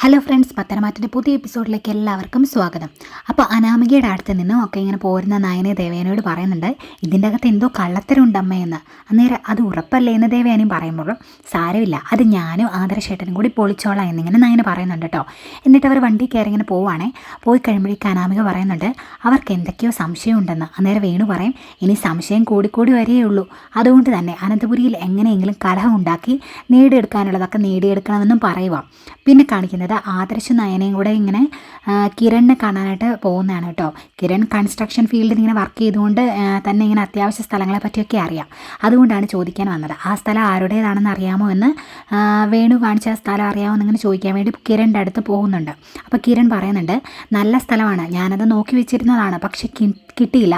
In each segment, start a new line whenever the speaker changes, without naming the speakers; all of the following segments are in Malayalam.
ഹലോ ഫ്രണ്ട്സ് പത്തനമാറ്റിന്റെ പുതിയ എപ്പിസോഡിലേക്ക് എല്ലാവർക്കും സ്വാഗതം. അപ്പോൾ അനാമികയുടെ അടുത്ത് നിന്നും ഒക്കെ ഇങ്ങനെ പോരുന്ന നയനെ ദേവേനയോട് പറയുന്നുണ്ട് ഇതിന്റെ അകത്ത് എന്തോ കള്ളത്തരമുണ്ട് അമ്മയെന്ന് അന്നേരം അത് ഉറപ്പല്ലേ എന്ന് ദേവേനയും പറയുമ്പോൾ സാരമില്ല അത് ഞാനും ആദരശേട്ടനും കൂടി പൊളിച്ചോളാം എന്നിങ്ങനെ നയന് പറയുന്നുണ്ട് കേട്ടോ എന്നിട്ട് അവർ വണ്ടി കയറി ഇങ്ങനെ പോവുകയാണേ പോയി കഴിയുമ്പോഴേക്ക് അനാമിക പറയുന്നുണ്ട് അവർക്ക് എന്തൊക്കെയോ സംശയം ഉണ്ടെന്ന് അന്നേരം വേണു പറയും ഇനി സംശയം കൂടിക്കൂടി വരികയുള്ളൂ അതുകൊണ്ട് തന്നെ അനന്തപുരിയിൽ എങ്ങനെയെങ്കിലും കലഹം ഉണ്ടാക്കി നേടിയെടുക്കാനുള്ളതൊക്കെ നേടിയെടുക്കണമെന്നും പറയുക പിന്നെ കാണിക്കുന്നത് ആദർശ നയനയും കൂടെ ഇങ്ങനെ കിരണിനെ കാണാനായിട്ട് പോകുന്നതാണ് കേട്ടോ. കിരൺ കൺസ്ട്രക്ഷൻ ഫീൽഡിൽ ഇങ്ങനെ വർക്ക് ചെയ്തുകൊണ്ട് തന്നെ ഇങ്ങനെ അത്യാവശ്യ സ്ഥലങ്ങളെ പറ്റിയൊക്കെ അറിയാം. അതുകൊണ്ടാണ് ചോദിക്കാൻ വന്നത് ആ സ്ഥലം ആരുടേതാണെന്ന് അറിയാമോ എന്ന് വേണു കാണിച്ച സ്ഥലം അറിയാമോ എന്നിങ്ങനെ ചോദിക്കാൻ വേണ്ടി കിരണിന്റെ അടുത്ത് പോകുന്നുണ്ട്. അപ്പോൾ കിരൺ പറയുന്നുണ്ട് നല്ല സ്ഥലമാണ് ഞാനത് നോക്കി വെച്ചിരുന്നതാണ് പക്ഷേ കിട്ടിയില്ല.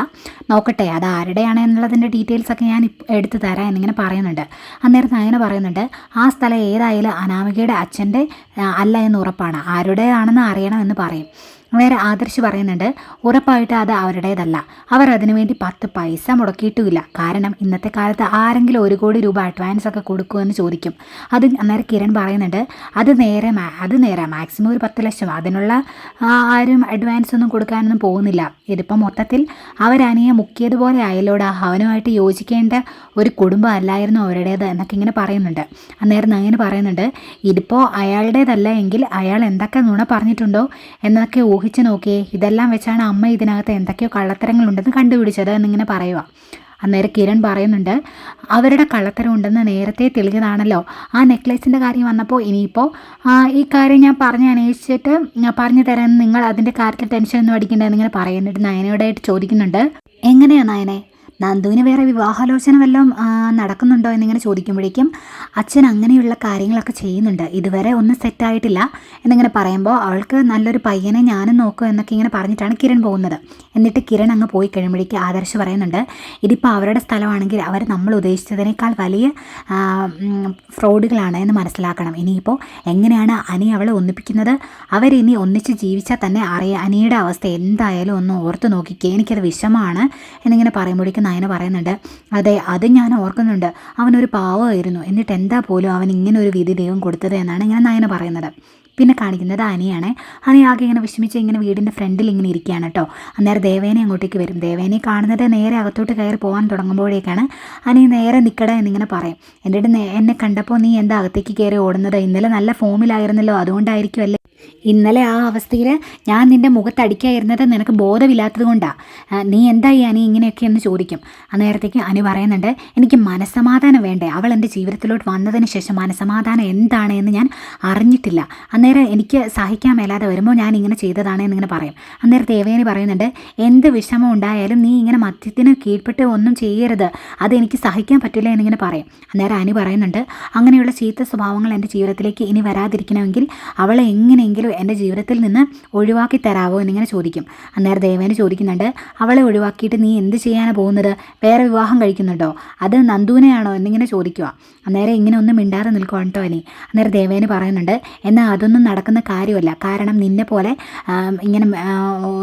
നോക്കട്ടെ അത് ആരുടെയാണ് എന്നുള്ളതിന്റെ ഡീറ്റെയിൽസൊക്കെ ഞാൻ എടുത്തു തരാം എന്നിങ്ങനെ പറയുന്നുണ്ട്. അന്നേരം അങ്ങനെ പറയുന്നുണ്ട് ആ സ്ഥലം ഏതായാലും അനാമികയുടെ അച്ഛന്റെ അല്ല എന്ന് ഉറപ്പാണ്. ആരുടേതാണെന്ന് അറിയണമെന്ന് പറയും. വേറെ ആദർശ് പറയുന്നുണ്ട് ഉറപ്പായിട്ട് അത് അവരുടേതല്ല. അവർ അതിനുവേണ്ടി പത്ത് പൈസ മുടക്കിയിട്ടുമില്ല. കാരണം ഇന്നത്തെ കാലത്ത് ആരെങ്കിലും ഒരു കോടി രൂപ അഡ്വാൻസ് ഒക്കെ കൊടുക്കുമെന്ന് ചോദിക്കും. അത് അന്നേരം കിരൺ പറയുന്നുണ്ട് അത് നേരെ അത് നേരെ മാക്സിമം ഒരു പത്ത് ലക്ഷം. അതിനുള്ള ആരും അഡ്വാൻസ് ഒന്നും കൊടുക്കാനൊന്നും പോകുന്നില്ല. ഇതിപ്പോൾ മൊത്തത്തിൽ അവരനിയെ മുക്കിയതുപോലെ ആയല്ലോടാ. അവനുമായിട്ട് യോജിക്കേണ്ട ഒരു കുടുംബം അല്ലായിരുന്നു അവരുടേത് എന്നൊക്കെ ഇങ്ങനെ പറയുന്നുണ്ട്. അന്നേരം നങ്ങനെ പറയുന്നുണ്ട് ഇതിപ്പോൾ അയാളുടേതല്ല എങ്കിൽ അയാൾ എന്തൊക്കെ നുണ പറഞ്ഞിട്ടുണ്ടോ? എന്നൊക്കെ ഊഹിച്ച് നോക്കിയേ ഇതെല്ലാം വെച്ചാണ് അമ്മ ഇതിനകത്ത് എന്തൊക്കെയോ കള്ളത്തരങ്ങളുണ്ടെന്ന് കണ്ടുപിടിച്ചത് എന്നിങ്ങനെ പറയുക അന്നേരം കിരൺ പറയുന്നുണ്ട് അവരുടെ കള്ളത്തരം ഉണ്ടെന്ന് നേരത്തെ തെളിഞ്ഞതാണല്ലോ. ആ നെക്ലേസിന്റെ കാര്യം വന്നപ്പോൾ ഇനിയിപ്പോൾ ഈ കാര്യം ഞാൻ പറഞ്ഞ് അന്വേഷിച്ചിട്ട് പറഞ്ഞു തരാൻ നിങ്ങൾ അതിന്റെ കാര്യത്തിൽ ടെൻഷനൊന്നും അടിക്കണ്ട എന്നിങ്ങനെ പറയുന്നുണ്ട്. നയനയോടായിട്ട് ചോദിക്കുന്നുണ്ട് എങ്ങനെയാണ് നയനെ? നന്ദുവിന് വേറെ വിവാഹാലോചന വല്ലതും നടക്കുന്നുണ്ടോ എന്നിങ്ങനെ ചോദിക്കുമ്പോഴേക്കും അച്ഛൻ അങ്ങനെയുള്ള കാര്യങ്ങളൊക്കെ ചെയ്യുന്നുണ്ട്. ഇതുവരെ ഒന്നും സെറ്റായിട്ടില്ല എന്നിങ്ങനെ പറയുമ്പോൾ അവൾക്ക് നല്ലൊരു പയ്യനെ ഞാനും നോക്കും എന്നൊക്കെ ഇങ്ങനെ പറഞ്ഞിട്ടാണ് കിരൺ പോകുന്നത്. എന്നിട്ട് കിരൺ അങ്ങ് പോയി കഴിയുമ്പോഴേക്കും ആദർശ് പറയുന്നുണ്ട് ഇതിപ്പോൾ അവരുടെ സ്ഥലമാണെങ്കിൽ അവർ നമ്മൾ ഉദ്ദേശിച്ചതിനേക്കാൾ വലിയ ഫ്രോഡുകളാണ് എന്ന് മനസ്സിലാക്കണം. ഇനിയിപ്പോൾ എങ്ങനെയാണ് അനി അവളെ ഒന്നിപ്പിക്കുന്നത്? അവരിനി ഒന്നിച്ച് ജീവിച്ചാൽ തന്നെ അറിയാം. അനിയുടെ അവസ്ഥ എന്തായാലും ഒന്ന് ഓർത്ത് നോക്കിക്കേ. എനിക്കത് വിഷമമാണ് എന്നിങ്ങനെ പറയുമ്പോഴേക്കും നയന പറയുന്നുണ്ട് അതെ അത് ഞാൻ ഓർക്കുന്നുണ്ട്. അവനൊരു പാവമായിരുന്നു. എന്നിട്ട് എന്താ പോലും അവൻ ഇങ്ങനെ ഒരു വിധി ദൈവം കൊടുത്തത് എന്നാണ് ഇങ്ങനെ നയന പറയുന്നത്. പിന്നെ കാണിക്കുന്നത് അനിയാണ്. അനി ആകെ ഇങ്ങനെ വിഷമിച്ച് ഇങ്ങനെ വീടിന്റെ ഫ്രണ്ടിൽ ഇങ്ങനെ ഇരിക്കുകയാണ് കേട്ടോ. അന്നേരം ദേവേനെ അങ്ങോട്ടേക്ക് വരും. ദേവേനെ കാണുന്നത് നേരെ അകത്തോട്ട് കയറി പോകാൻ തുടങ്ങുമ്പോഴേക്കാണ് അനി നേരെ നിൽക്കട എന്നിങ്ങനെ പറയും. എന്നിട്ട് എന്നെ കണ്ടപ്പോൾ നീ എന്താ അകത്തേക്ക് കയറി ഓടുന്നത്? ഇന്നലെ നല്ല ഫോമിലായിരുന്നല്ലോ. അതുകൊണ്ടായിരിക്കും ഇന്നലെ ആ അവസ്ഥയിൽ ഞാൻ നിന്റെ മുഖത്തടിക്കായിരുന്നത് നിനക്ക് ബോധമില്ലാത്തത് കൊണ്ടാണ് നീ എന്തായി അനി ഇങ്ങനെയൊക്കെ എന്ന് ചോദിക്കും. അന്നേരത്തേക്ക് അനു പറയുന്നുണ്ട് എനിക്ക് മനസമാധാനം വേണ്ടേ? അവൾ എന്റെ ജീവിതത്തിലോട്ട് വന്നതിന് ശേഷം മനസമാധാനം എന്താണ് എന്ന് ഞാൻ അറിഞ്ഞിട്ടില്ല. അന്നേരം എനിക്ക് സഹിക്കാൻ മേലാതെ വരുമ്പോൾ ഞാൻ ഇങ്ങനെ ചെയ്തതാണ് എന്നിങ്ങനെ പറയും. അന്നേരം ദേവേനി പറയുന്നുണ്ട് എന്ത് വിഷമം ഉണ്ടായാലും നീ ഇങ്ങനെ മദ്യത്തിന് കീഴ്പ്പെട്ട് ഒന്നും ചെയ്യരുത്. അതെനിക്ക് സഹിക്കാൻ പറ്റില്ല എന്നിങ്ങനെ പറയും. അന്നേരം അനു പറയുന്നുണ്ട് അങ്ങനെയുള്ള ചീത്ത സ്വഭാവങ്ങൾ എന്റെ ജീവിതത്തിലേക്ക് ഇനി വരാതിരിക്കണമെങ്കിൽ അവളെ എങ്ങനെയെങ്കിലും എന്റെ ജീവിതത്തിൽ നിന്ന് ഒഴിവാക്കി തരാവോ എന്നിങ്ങനെ ചോദിക്കും. അന്നേരം ദേവേനെ ചോദിക്കുന്നുണ്ട് അവളെ ഒഴിവാക്കിയിട്ട് നീ എന്ത് ചെയ്യാനാണ് പോകുന്നത്? വേറെ വിവാഹം കഴിക്കുന്നുണ്ടോ? അത് നന്ദുവിനെയാണോ? എന്നിങ്ങനെ ചോദിക്കുക. അന്നേരം ഇങ്ങനെ ഒന്നും മിണ്ടാതെ നിൽക്കുക കേട്ടോ അനി. അന്നേരം ദേവേന് പറയുന്നുണ്ട് എന്നാൽ അതൊന്നും നടക്കുന്ന കാര്യമല്ല. കാരണം നിന്നെ പോലെ ഇങ്ങനെ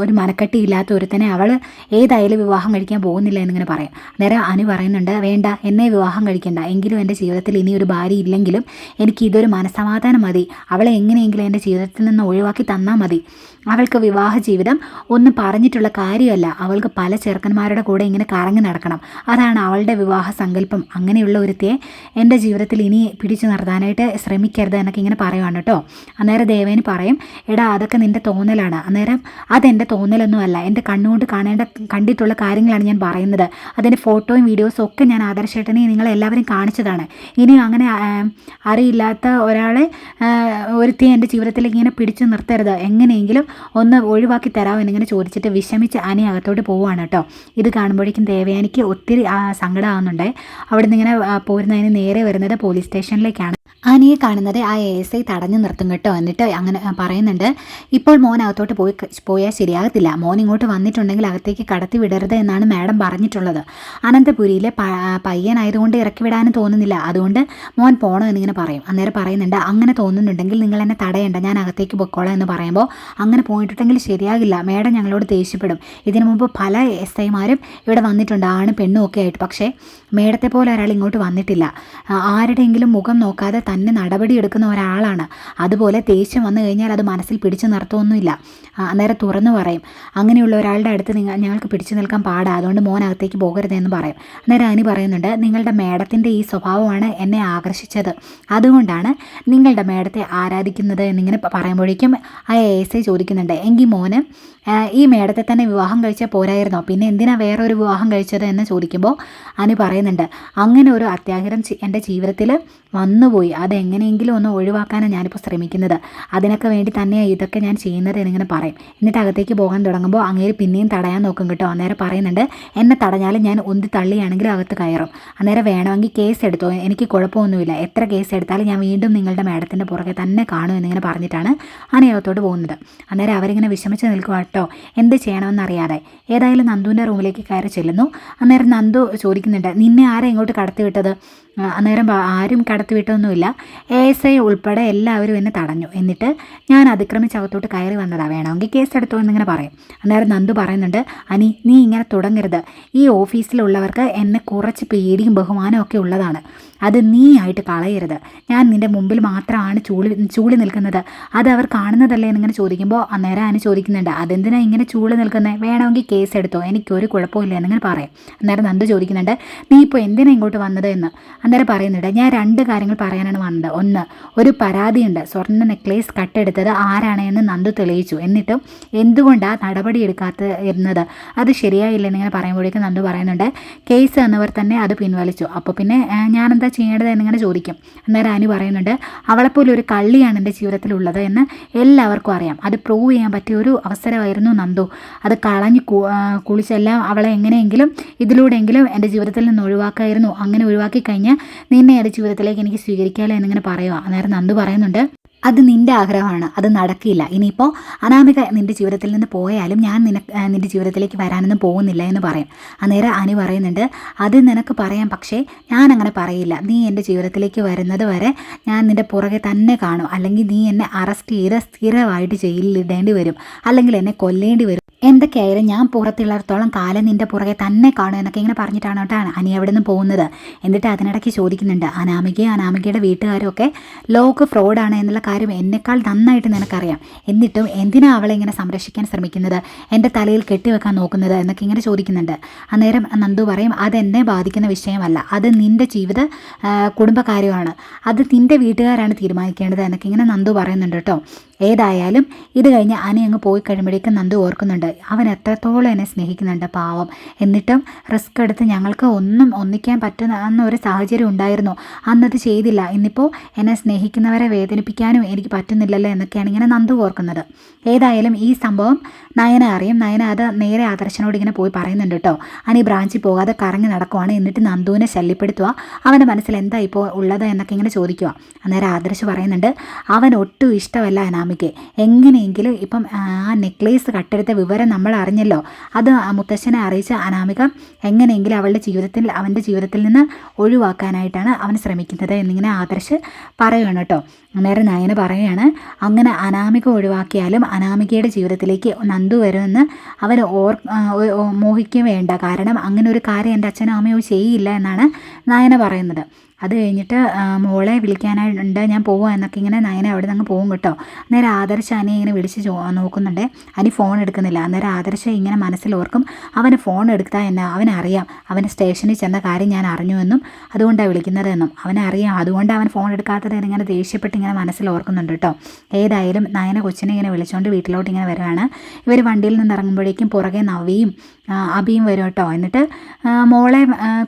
ഒരു മനക്കെട്ടി ഇല്ലാത്ത ഒരുത്തനെ അവൾ ഏതായാലും വിവാഹം കഴിക്കാൻ പോകുന്നില്ല എന്നിങ്ങനെ പറയും. അന്നേരം അനു പറയുന്നുണ്ട് വേണ്ട എന്നെ വിവാഹം കഴിക്കണ്ട. എങ്കിലും എന്റെ ജീവിതത്തിൽ ഇനി ഒരു ഭാര്യ ഇല്ലെങ്കിലും എനിക്ക് ഇതൊരു മനസമാധാനം മതി. അവളെ എങ്ങനെയെങ്കിലും എന്റെ ജീവിതത്തിൽ നിന്ന് ഒഴിവാക്കി തന്നാൽ മതി. അവൾക്ക് വിവാഹ ജീവിതം ഒന്നും പറഞ്ഞിട്ടുള്ള കാര്യമല്ല. അവൾക്ക് പല ചെറുക്കന്മാരുടെ കൂടെ ഇങ്ങനെ കറങ്ങി നടക്കണം. അതാണ് അവളുടെ വിവാഹ സങ്കല്പം. അങ്ങനെയുള്ള ഒരുത്തിയെ എന്റെ ജീവിതത്തിൽ ഇനി പിടിച്ചു നിർത്താനായിട്ട് ശ്രമിക്കരുത് എന്നൊക്കെ ഇങ്ങനെ പറയുവാണ് കേട്ടോ. അന്നേരം ദേവേന് പറയും എടാ അതൊക്കെ നിന്റെ തോന്നലാണ്. അന്നേരം അതെന്റെ തോന്നലൊന്നും അല്ല എന്റെ കണ്ണുകൊണ്ട് കാണേണ്ട കണ്ടിട്ടുള്ള കാര്യങ്ങളാണ് ഞാൻ പറയുന്നത്. അതിന്റെ ഫോട്ടോയും വീഡിയോസും ഒക്കെ ഞാൻ ആദർശേട്ടനെ നിങ്ങളെല്ലാവരും കാണിച്ചതാണ്. ഇനി അങ്ങനെ അറിയില്ലാത്ത ഒരാളെ ഒരുത്തി എന്റെ ജീവിതത്തിൽ ഇങ്ങനെ പിടിച്ചു നിർത്തരുത്. എങ്ങനെയെങ്കിലും ഒന്ന് ഒഴിവാക്കി തരാമോ എന്നിങ്ങനെ ചോദിച്ചിട്ട് വിഷമിച്ച് അനി അകത്തോട്ട് പോവുകയാണ് കേട്ടോ. ഇത് കാണുമ്പോഴേക്കും ദേവയാനിക്ക് ഒത്തിരി സങ്കടമാകുന്നുണ്ടേ അവിടെ നിന്ന് ഇങ്ങനെ പോരുന്നതിന് നേരെ വരുന്നത് പോലീസ് സ്റ്റേഷനിലേക്കാണ്. അനിയെ കാണുന്നത് ആ എ എസ് ഐ തടഞ്ഞു നിർത്തും കേട്ടോ. എന്നിട്ട് അങ്ങനെ പറയുന്നുണ്ട് ഇപ്പോൾ മോൻ അകത്തോട്ട് പോയി പോയാൽ ശരിയാകത്തില്ല. മോൻ ഇങ്ങോട്ട് വന്നിട്ടുണ്ടെങ്കിൽ അകത്തേക്ക് കടത്തി വിടരുത് എന്നാണ് മാഡം പറഞ്ഞിട്ടുള്ളത്. അനന്തപുരിയിലെ പയ്യനായതുകൊണ്ട് ഇറക്കി വിടാനും തോന്നുന്നില്ല. അതുകൊണ്ട് മോൻ പോകണോ എന്നിങ്ങനെ പറയും. അന്നേരം പറയുന്നുണ്ട് അങ്ങനെ തോന്നുന്നുണ്ടെങ്കിൽ നിങ്ങൾ എന്നെ തടയേണ്ട. ഞാൻ അകത്തേക്ക് പൊക്കോളാം എന്ന് പറയുമ്പോൾ അങ്ങനെ പോയിട്ടുണ്ടെങ്കിൽ ശരിയാകില്ല. മാഡം ഞങ്ങളോട് ദേഷ്യപ്പെടും. ഇതിനു മുമ്പ് പല എസ് ഐമാരും ഇവിടെ വന്നിട്ടുണ്ട്. ആണ് പെണ്ണും ഒക്കെ ആയിട്ട്. പക്ഷേ മേഡത്തെ പോലെ ഒരാൾ ഇങ്ങോട്ട് വന്നിട്ടില്ല. ആരുടെയെങ്കിലും മുഖം നോക്കാതെ അറിയാതെ തന്നെ നടപടി എടുക്കുന്ന ഒരാളാണ്. അതുപോലെ ദേഷ്യം വന്നു കഴിഞ്ഞാൽ അത് മനസ്സിൽ പിടിച്ചു നിർത്തുമൊന്നുമില്ല അന്നേരം തുറന്നു പറയും. അങ്ങനെയുള്ള ഒരാളുടെ അടുത്ത് നിങ്ങൾ ഞങ്ങൾക്ക് പിടിച്ചു നിൽക്കാൻ പാടാ. അതുകൊണ്ട് മോൻ അകത്തേക്ക് പോകരുതെന്ന് പറയും. അന്നേരം അനി പറയുന്നുണ്ട് നിങ്ങളുടെ മേഡത്തിന്റെ ഈ സ്വഭാവമാണ് എന്നെ ആകർഷിച്ചത്. അതുകൊണ്ടാണ് നിങ്ങളുടെ മേഡത്തെ ആരാധിക്കുന്നത് എന്നിങ്ങനെ പറയുമ്പോഴേക്കും ആ എസ് ഐ ചോദിക്കുന്നുണ്ട്. എങ്കിൽ മോന് ഈ മേടത്തെ തന്നെ വിവാഹം കഴിച്ചാൽ പോരായിരുന്നോ? പിന്നെ എന്തിനാ വേറെ ഒരു വിവാഹം കഴിച്ചത് എന്ന് ചോദിക്കുമ്പോൾ അനു പറയുന്നുണ്ട് അങ്ങനെ ഒരു അത്യാഗ്രഹം എന്റെ ജീവിതത്തിൽ വന്നുപോയി. അതെങ്ങനെയെങ്കിലും ഒന്ന് ഒഴിവാക്കാനാണ് ഞാനിപ്പോൾ ശ്രമിക്കുന്നത്. അതിനൊക്കെ വേണ്ടി തന്നെയാണ് ഇതൊക്കെ ഞാൻ ചെയ്യുന്നത് എന്നിങ്ങനെ പറയും. എന്നിട്ട് അകത്തേക്ക് പോകാൻ തുടങ്ങുമ്പോൾ അങ്ങേര് പിന്നെയും തടയാൻ നോക്കും കേട്ടോ. അന്നേരം പറയുന്നുണ്ട് എന്നെ തടഞ്ഞാലും ഞാൻ ഒന്ന് തള്ളിയാണെങ്കിലും അകത്ത് കയറും. അന്നേരം വേണമെങ്കിൽ കേസ് എടുത്തോ. എനിക്ക് കുഴപ്പമൊന്നുമില്ല. എത്ര കേസ് എടുത്താലും ഞാൻ വീണ്ടും നിങ്ങളുടെ മേഡത്തിന്റെ പുറകെ തന്നെ കാണും എന്നിങ്ങനെ പറഞ്ഞിട്ടാണ് അനേകത്തോട്ട് പോകുന്നത്. അന്നേരം അവരിങ്ങനെ വിഷമിച്ച് നിൽക്കുക കേട്ടോ. എന്ത് ചെയ്യണമെന്നറിയാതെ. ഏതായാലും നന്ദുവിന്റെ റൂമിലേക്ക് കയറി ചെല്ലുന്നു. അന്നേരം നന്ദു ചോദിക്കുന്നുണ്ട് നിന്നെ ആരെ ഇങ്ങോട്ട് കടത്തി വിട്ടത് ആ, അന്നേരം ആരും കടത്തി വിട്ടൊന്നുമില്ല. എ എസ് ഐ ഉൾപ്പെടെ എല്ലാവരും എന്നെ തടഞ്ഞു. എന്നിട്ട് ഞാൻ അതിക്രമിച്ച് അകത്തോട്ട് കയറി വന്നതാണ് വേണമെങ്കിൽ കേസ് എടുത്തോ എന്നിങ്ങനെ പറയും. അന്നേരം നന്ദു പറയുന്നുണ്ട് അനി നീ ഇങ്ങനെ തുടങ്ങരുത്. ഈ ഓഫീസിലുള്ളവർക്ക് എന്നെ കുറച്ച് പേടിയും ബഹുമാനവും ഒക്കെ ഉള്ളതാണ്. അത് നീ ആയിട്ട് കളയരുത്. ഞാൻ നിന്റെ മുമ്പിൽ മാത്രമാണ് ചൂളി ചൂളി നിൽക്കുന്നത്. അത് അവർ കാണുന്നതല്ലേ എന്നിങ്ങനെ ചോദിക്കുമ്പോൾ അന്നേരം അനു ചോദിക്കുന്നുണ്ട് അതെന്തിനാ ഇങ്ങനെ ചൂളി നിൽക്കുന്നത് വേണമെങ്കിൽ കേസ് എടുത്തോ? എനിക്കൊരു കുഴപ്പമില്ല എന്നിങ്ങനെ പറയും. അന്നേരം നന്ദു ചോദിക്കുന്നുണ്ട് നീ ഇപ്പോൾ എന്തിനാ ഇങ്ങോട്ട് വന്നത് എന്ന്? അന്നേരം പറയുന്നുണ്ട് ഞാൻ രണ്ട് കാര്യങ്ങൾ പറയാനാണ് വന്നത്. ഒന്ന് ഒരു പരാതിയുണ്ട്. സ്വർണ നെക്ലേസ് കട്ടെടുത്തത് ആരാണ് എന്ന് നന്ദു തെളിയിച്ചു. എന്നിട്ടും എന്തുകൊണ്ടാണ് നടപടി എടുക്കാത്ത ഇരുന്നത് അത് ശരിയായില്ലെന്ന് ഇങ്ങനെ പറയുമ്പോഴേക്കും നന്ദു പറയുന്നുണ്ട് കേസ് എന്നവർ തന്നെ അത് പിൻവലിച്ചു. അപ്പോൾ പിന്നെ ഞാൻ എന്താ ചെയ്യേണ്ടത്? എന്നിങ്ങനെ ചോദിക്കും. അന്നേരം അനു പറയുന്നുണ്ട് അവളെപ്പോലെ ഒരു കള്ളിയാണ് എന്റെ ജീവിതത്തിലുള്ളത് എന്ന് എല്ലാവർക്കും അറിയാം. അത് പ്രൂവ് ചെയ്യാൻ പറ്റിയ ഒരു അവസരമായിരുന്നു നന്ദു. അത് കളഞ്ഞ് കുളിച്ചെല്ലാം അവളെ എങ്ങനെയെങ്കിലും ഇതിലൂടെയെങ്കിലും എന്റെ ജീവിതത്തിൽ നിന്ന് ഒഴിവാക്കായിരുന്നു. അങ്ങനെ ഒഴിവാക്കി കഴിഞ്ഞാൽ നിന്നെ എന്റെ ജീവിതത്തിലേക്ക് എനിക്ക് സ്വീകരിക്കാമല്ലോ എന്നിങ്ങനെ പറയുക അന്നേരം നന്ദു പറയുന്നുണ്ട് അത് നിന്റെ ആഗ്രഹമാണ് അത് നടക്കില്ല. ഇനിയിപ്പോൾ അനാമിക നിന്റെ ജീവിതത്തിൽ നിന്ന് പോയാലും ഞാൻ നിന നിന്റെ ജീവിതത്തിലേക്ക് വരാനൊന്നും പോകുന്നില്ല എന്ന് പറയും. അന്നേരം അനു പറയുന്നുണ്ട് അത് നിനക്ക് പറയാം പക്ഷേ ഞാൻ അങ്ങനെ പറയില്ല. നീ എന്റെ ജീവിതത്തിലേക്ക് വരുന്നത് വരെ ഞാൻ നിന്റെ പുറകെ തന്നെ കാണും. അല്ലെങ്കിൽ നീ എന്നെ അറസ്റ്റ് ചെയ്ത് സ്ഥിരമായിട്ട് ജയിലിൽ ഇടേണ്ടി വരും. അല്ലെങ്കിൽ എന്നെ കൊല്ലേണ്ടി വരും. എന്തൊക്കെയായാലും ഞാൻ പുറത്തുള്ളിടത്തോളം കാലം നിന്റെ പുറകെ തന്നെ കാണും എന്നൊക്കെ ഇങ്ങനെ പറഞ്ഞിട്ടാണ് കേട്ടോ അനി അവിടെ നിന്ന് പോകുന്നത്. എന്നിട്ട് അതിനിടയ്ക്ക് ചോദിക്കുന്നുണ്ട് അനാമികയും അനാമികയുടെ വീട്ടുകാരും ഒക്കെ ലോക്ക് ഫ്രോഡാണ് എന്നുള്ള കാര്യം എന്നെക്കാൾ നന്നായിട്ട് നിനക്കറിയാം. എന്നിട്ടും എന്തിനാ അവളെ ഇങ്ങനെ സംരക്ഷിക്കാൻ ശ്രമിക്കുന്നത്? എന്റെ തലയിൽ കെട്ടിവെക്കാൻ നോക്കുന്നത്? എന്നൊക്കെ ഇങ്ങനെ ചോദിക്കുന്നുണ്ട്. അന്നേരം നന്ദു പറയും അതെന്നെ ബാധിക്കുന്ന വിഷയമല്ല. അത് നിന്റെ ജീവിത കുടുംബകാര്യമാണ്. അത് നിന്റെ വീട്ടുകാരാണ് തീരുമാനിക്കേണ്ടത് എന്നൊക്കെ ഇങ്ങനെ നന്ദു പറയുന്നുണ്ട് കേട്ടോ. ഏതായാലും ഇത് കഴിഞ്ഞ് അനി അങ്ങ് പോയി കഴിയുമ്പോഴേക്കും നന്ദു ഓർക്കുന്നുണ്ട് അവൻ എത്രത്തോളം എന്നെ സ്നേഹിക്കുന്നുണ്ട് പാവം. എന്നിട്ടും റിസ്ക് എടുത്ത് ഞങ്ങൾക്ക് ഒന്നും ഒന്നിക്കാൻ പറ്റുന്ന ഒരു സാഹചര്യം ഉണ്ടായിരുന്നു. അന്നത് ചെയ്തില്ല. ഇന്നിപ്പോൾ എന്നെ സ്നേഹിക്കുന്നവരെ വേദനിപ്പിക്കാനും എനിക്ക് പറ്റുന്നില്ലല്ലോ എന്നൊക്കെയാണ് ഇങ്ങനെ നന്ദു ഓർക്കുന്നത്. ഏതായാലും ഈ സംഭവം നയന അറിയും. നയന അത് നേരെ ആദർശനോട് ഇങ്ങനെ പോയി പറയുന്നുണ്ട് കേട്ടോ. അനി ബ്രാഞ്ചിൽ പോകാതെ കറങ്ങി നടക്കുവാണ്. എന്നിട്ട് നന്ദുവിനെ ശല്യപ്പെടുത്തുക. അവന്റെ മനസ്സിൽ എന്താ ഇപ്പോൾ ഉള്ളത് എന്നൊക്കെ ഇങ്ങനെ ചോദിക്കുക. അന്നേരം ആദർശ് പറയുന്നുണ്ട് അവൻ ഒട്ടും ഇഷ്ടമല്ല അനാമിക്ക് എങ്ങനെയെങ്കിലും ഇപ്പം ആ നെക്ലേസ് കട്ടെടുത്ത വിവരം നമ്മൾ അറിഞ്ഞല്ലോ അത് മുത്തശ്ശനെ അറിയിച്ച അനാമിക എങ്ങനെയെങ്കിലും അവളുടെ ജീവിതത്തിൽ അവന്റെ ജീവിതത്തിൽ നിന്ന് ഒഴിവാക്കാനായിട്ടാണ് അവൻ ശ്രമിക്കുന്നത് എന്നിങ്ങനെ ആദർശ് പറയുകയാണ് കേട്ടോ. അന്നേരം നയന പറയുകയാണ് അങ്ങനെ അനാമിക ഒഴിവാക്കിയാലും അനാമികയുടെ ജീവിതത്തിലേക്ക് നന്ദു വരുമെന്ന് അവൻ ഓർ മോഹിക്കുകയും വേണ്ട. കാരണം അങ്ങനെ ഒരു കാര്യം എന്റെ അച്ഛനും അമ്മയോ ചെയ്യില്ല എന്നാണ് നയന പറയുന്നത്. അത് കഴിഞ്ഞിട്ട് മോളെ വിളിക്കാനായിട്ടുണ്ട് ഞാൻ പോവാം എന്നൊക്കെ ഇങ്ങനെ നയന അവിടെ നിന്ന് പോകും കേട്ടോ. അന്നേരം ആദർശ അനിയെ ഇങ്ങനെ വിളിച്ച് നോക്കുന്നുണ്ട്. അനി ഫോൺ എടുക്കുന്നില്ല. അന്നേരം ആദർശ ഇങ്ങനെ മനസ്സിലോർക്കും അവന് ഫോൺ എടുത്താൽ എന്നെ? അവനറിയാം അവൻ സ്റ്റേഷനിൽ ചെന്ന കാര്യം ഞാൻ അറിഞ്ഞുവെന്നും അതുകൊണ്ടാണ് വിളിക്കുന്നതെന്നും അവനറിയാം അതുകൊണ്ട് അവൻ ഫോൺ എടുക്കാത്തത് ഇങ്ങനെ ദേഷ്യപ്പെട്ട് ഇങ്ങനെ മനസ്സിൽ ഓർക്കുന്നുണ്ട് കേട്ടോ ഏതായാലും നയന കൊച്ചിനെ ഇങ്ങനെ വിളിച്ചുകൊണ്ട് വീട്ടിലോട്ട് ഇങ്ങനെ വരുവാണ് ഇവർ വണ്ടിയിൽ നിന്ന് ഇറങ്ങുമ്പോഴേക്കും പുറകെ നവിയും അബിയും വരും കേട്ടോ എന്നിട്ട് മോളെ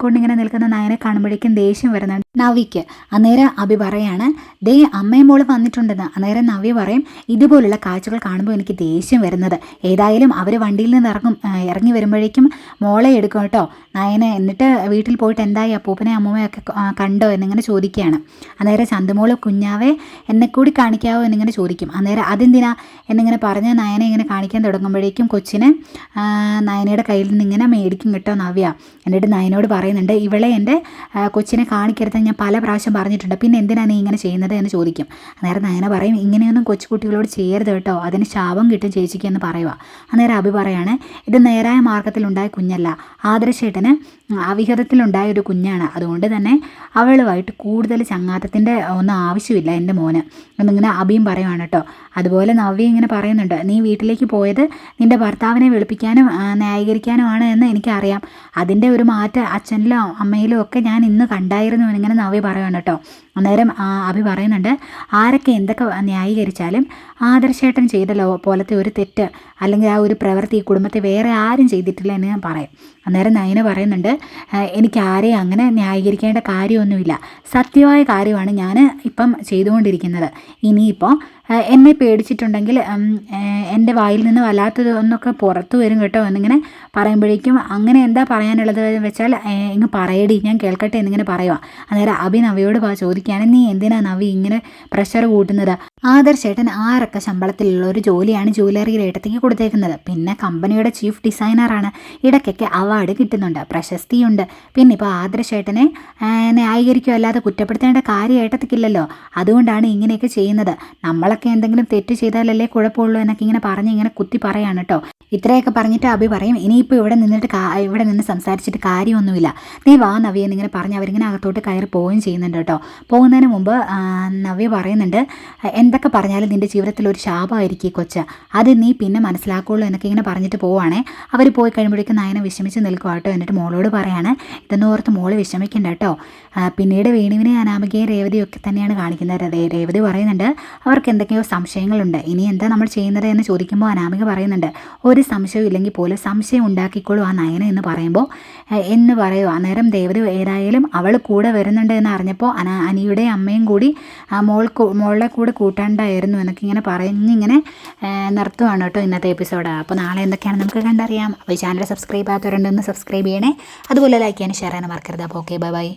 കൊണ്ടിങ്ങനെ നിൽക്കുന്ന നയനെ കാണുമ്പോഴേക്കും ദേഷ്യം വരുന്നുണ്ട്. നവിക്ക്. അന്നേരം അഭി പറയാണ് ദേ അമ്മയും മോൾ വന്നിട്ടുണ്ടെന്ന്. അന്നേരം നവ്യ പറയും ഇതുപോലുള്ള കാഴ്ചകൾ കാണുമ്പോൾ എനിക്ക് ദേഷ്യം വരുന്നത്. ഏതായാലും അവർ വണ്ടിയിൽ നിന്ന് ഇറങ്ങും ഇറങ്ങി വരുമ്പോഴേക്കും മോളെ എടുക്കും കേട്ടോ. നയനെ എന്നിട്ട് വീട്ടിൽ പോയിട്ട് എന്തായി? അപ്പൂപ്പനെ അമ്മൂമ്മയൊക്കെ കണ്ടോ? എന്നിങ്ങനെ ചോദിക്കുകയാണ്. അന്നേരം ചന്തുമോൾ കുഞ്ഞാവെ എന്നെ കൂടി കാണിക്കാവോ? എന്നിങ്ങനെ ചോദിക്കും. അന്നേരം അതെന്തിനാ? എന്നിങ്ങനെ പറഞ്ഞ് നയനെ ഇങ്ങനെ കാണിക്കാൻ തുടങ്ങുമ്പോഴേക്കും കൊച്ചിനെ നയനയുടെ കയ്യിൽ നിന്ന് ഇങ്ങനെ മേടിക്കും കേട്ടോ നവ്യ. എന്നിട്ട് നയനോട് പറയുന്നുണ്ട് ഇവളെ എന്റെ കൊച്ചിനെ കാണിക്കരുത് ഞാൻ പല പ്രാവശ്യം പറഞ്ഞിട്ടുണ്ട്. പിന്നെ എന്തിനാണ് നീ ഇങ്ങനെ ചെയ്യുന്നത് എന്ന് ചോദിക്കും. അന്നേരം നയന പറയും ഇങ്ങനെയൊന്നും കൊച്ചുകുട്ടികളോട് ചെയ്യരുത് കേട്ടോ. അതിന് ശാപം കിട്ടും ചേച്ചിക്ക് എന്ന് പറയുക അന്നേരം അഭി പറയാണ് ഇത് നേരായ മാർഗത്തിലുണ്ടായ കുഞ്ഞല്ല. ആദർശേട്ടന് അവിഹിതത്തിലുണ്ടായ ഒരു കുഞ്ഞാണ്. അതുകൊണ്ട് തന്നെ അവളുമായിട്ട് കൂടുതൽ ചങ്ങാത്തത്തിന്റെ ഒന്നും ആവശ്യമില്ല എന്റെ മോന്. എന്നിങ്ങനെ അഭിയും പറയുവാണ് കേട്ടോ. അതുപോലെ നവ്യ ഇങ്ങനെ പറയുന്നുണ്ട് നീ വീട്ടിലേക്ക് പോയത് നിന്റെ ഭർത്താവിനെ വെളുപ്പിക്കാനും ന്യായീകരിക്കാനുമാണ് എന്ന് എനിക്കറിയാം. അതിന്റെ ഒരു മാറ്റം അച്ഛനിലോ അമ്മയിലോ ഒക്കെ ഞാൻ ഇന്ന് കണ്ടായിരുന്നു എന്നിങ്ങനെ നവ്യ പറയുവാണ് കേട്ടോ. അന്നേരം അഭി പറയുന്നുണ്ട് ആരൊക്കെ എന്തൊക്കെ ന്യായീകരിച്ചാലും ആദർശേട്ടൻ ചെയ്ത ലോ പോലത്തെ ഒരു തെറ്റ് അല്ലെങ്കിൽ ആ ഒരു പ്രവൃത്തി കുടുംബത്തെ വേറെ ആരും ചെയ്തിട്ടില്ല എന്ന് ഞാൻ പറയും. അന്നേരം നയന പറയുന്നുണ്ട് എനിക്ക് ആരെയും അങ്ങനെ ന്യായീകരിക്കേണ്ട കാര്യമൊന്നുമില്ല. സത്യമായ കാര്യമാണ് ഞാൻ ഇപ്പം ചെയ്തുകൊണ്ടിരിക്കുന്നത്. ഇനിയിപ്പോൾ എന്നെ പേടിച്ചിട്ടുണ്ടെങ്കിൽ എന്റെ വായിൽ നിന്ന് വല്ലാത്തത് ഒന്നൊക്കെ പുറത്തു വരും കേട്ടോ എന്നിങ്ങനെ പറയുമ്പോഴേക്കും അങ്ങനെ എന്താ പറയാനുള്ളത് വെച്ചാൽ ഇങ്ങ് പറയടി ഞാൻ കേൾക്കട്ടെ എന്നിങ്ങനെ പറയുക അന്നേരം അഭി നവിയോട് ചോദിക്കുകയാണ് നീ എന്തിനാ നവി ഇങ്ങനെ പ്രഷർ കൂട്ടുന്നത്? ആദർശേട്ടൻ ആറക്ക ശമ്പളത്തിലുള്ള ഒരു ജോലിയാണ് ജ്വല്ലറി ഏട്ടത്തേക്ക് കൊടുത്തേക്കുന്നത്. പിന്നെ കമ്പനിയുടെ ചീഫ് ഡിസൈനറാണ് ഇടയ്ക്കൊക്കെ അവാർഡ് കിട്ടുന്നുണ്ട്. പ്രശസ്തിയുണ്ട്. പിന്നെ ഇപ്പോൾ ആദർശേട്ടനെ ന്യായീകരിക്കുക അല്ലാതെ കുറ്റപ്പെടുത്തേണ്ട കാര്യം ഏട്ടത്തിക്കില്ലല്ലോ അതുകൊണ്ടാണ് ഇങ്ങനെയൊക്കെ ചെയ്യുന്നത്. നമ്മളൊക്കെ എന്തെങ്കിലും തെറ്റ് ചെയ്താലല്ലേ കുഴപ്പമുള്ളൂ എന്നൊക്കെ ഇങ്ങനെ പറഞ്ഞ് ഇങ്ങനെ കുത്തി പറയാണ് കേട്ടോ ഇത്രയൊക്കെ പറഞ്ഞിട്ട് അഭി പറയും ഇനിയിപ്പോൾ ഇവിടെ നിന്നിട്ട് ഇവിടെ നിന്ന് സംസാരിച്ചിട്ട് കാര്യമൊന്നുമില്ല. നീ വാ നവ്യ എന്നിങ്ങനെ പറഞ്ഞ് അവരിങ്ങനെ അകത്തോട്ട് കയറി പോവുകയും ചെയ്യുന്നുണ്ട് കേട്ടോ പോകുന്നതിന് മുമ്പ് നവ്യ പറയുന്നുണ്ട് എന്തൊക്കെ പറഞ്ഞാലും നിന്റെ ജീവിതത്തിൽ ഒരു ശാപമായിരിക്കും ഈ കൊച്ച്. അത് നീ പിന്നെ മനസ്സിലാക്കുള്ളൂ എന്നൊക്കെ ഇങ്ങനെ പറഞ്ഞിട്ട് പോവാണേ. അവർ പോയി കഴിയുമ്പോഴേക്കും നയന വിഷമിച്ച് നിൽക്കുക കേട്ടോ എന്നിട്ട് മോളോട് പറയാണ്. ഇതെന്ന് ഓർത്ത് മോൾ വിഷമിക്കണ്ട കേട്ടോ പിന്നീട് വേണുവിനെ അനാമികയും രേവതിയും ഒക്കെ തന്നെയാണ് കാണിക്കുന്നത്. രേവതി പറയുന്നുണ്ട് അവർക്ക് എന്തൊക്കെയോ സംശയങ്ങളുണ്ട്. ഇനി എന്താ നമ്മൾ ചെയ്യുന്നത് എന്ന് ചോദിക്കുമ്പോൾ അനാമിക പറയുന്നുണ്ട്. ഒരു സംശയം ഇല്ലെങ്കിൽ പോലും സംശയം ഉണ്ടാക്കിക്കോളൂ ആ നയന എന്ന് പറയുമ്പോൾ എന്ന് പറയുക അന്നേരം ദേവത ഏതായാലും അവൾ കൂടെ വരുന്നുണ്ട് എന്ന് അറിഞ്ഞപ്പോൾ അനിയുടെ അമ്മയും കൂടി മോൾ മോളുടെ കൂടെ കൂട്ടാണ്ടായിരുന്നു എന്നൊക്കെ ഇങ്ങനെ പറഞ്ഞിങ്ങനെ നിർത്തുവാണ് കേട്ടോ ഇന്നത്തെ എപ്പിസോഡ് അപ്പോൾ നാളെ എന്തൊക്കെയാണ് നമുക്ക് കണ്ടറിയാം. അപ്പോൾ ഈ ചാനൽ സബ്സ്ക്രൈബ് ആകാത്തവരുണ്ടെന്ന് സബ്സ്ക്രൈബ് ചെയ്യണേ. അതുപോലെ ലൈക്ക് ചെയ്യാനും ഷെയർ ചെയ്യാനും മറക്കരുത്. അപ്പോൾ ഓക്കെ ബൈ ബൈ